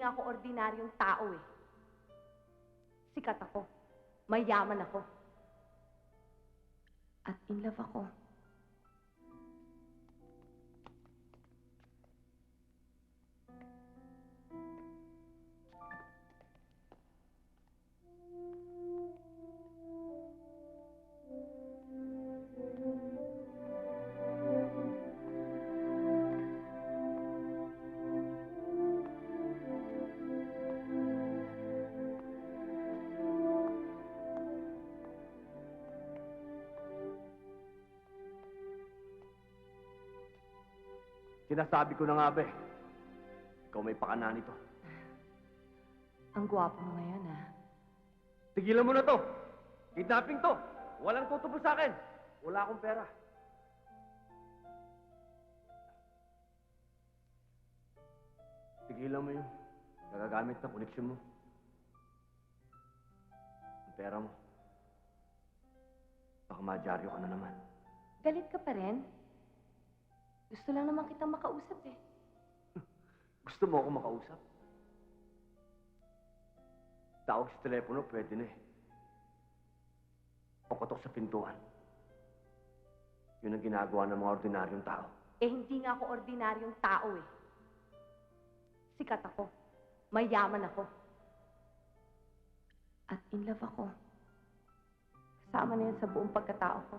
nga ako ordinaryong tao eh. Sikat ako. Mayaman ako. At in love ako. Sinasabi ko na nga ba eh. Ikaw may pakana nito. Ang gwapo mo ngayon ah. Tigilan mo na to. Kidnapping to. Walang tutubo sa akin. Wala akong pera. Tigilan mo yung nagagamit na koneksyon mo. Ang pera mo. Baka madyaryo ka na naman. Galit ka pa rin? Gusto lang naman kitang makausap eh. Gusto mo ako makausap? Tawag sa telepono, pwede na eh. O sa pintuan. Yun ang ginagawa ng mga ordinaryong tao. Eh, hindi nga ako ordinaryong tao eh. Sikat ako. Mayaman ako. At in love ako. Kasama na yan sa buong pagkatao ko.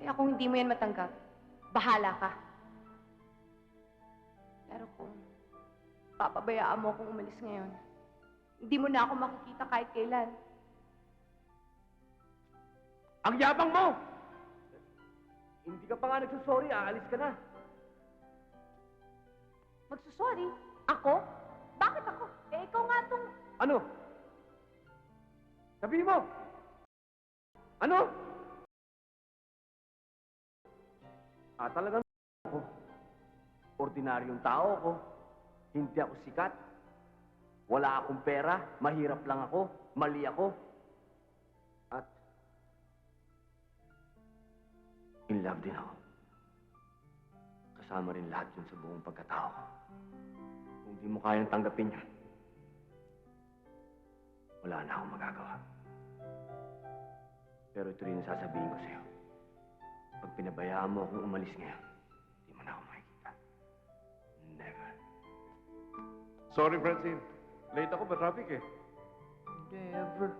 Kaya kung hindi mo yan matanggap, bahala ka. Pero kung papabayaan mo akong umalis ngayon, hindi mo na ako makikita kahit kailan. Ang yabang mo! Hindi ka pa nga nagsusorry, aalis ka na. Magsusorry? Ako? Bakit ako? Eh, ikaw nga tong... Ano? Sabihin mo! Ano? Ah, talagang ako. Ordinaryong tao ako. Hindi ako sikat. Wala akong pera. Mahirap lang ako. Mali ako. At in love din ako. Kasama rin lahat yun sa buong pagkatao ko. Kung di mo kayang tanggapin yun, wala na akong magagawa. Pero ito rin sasabihin ko sa'yo. Pag pinabayaan mo akong umalis ngayon, di mo na ako makikita. Never. Sorry, Francine. Late ako ba traffic eh? Never.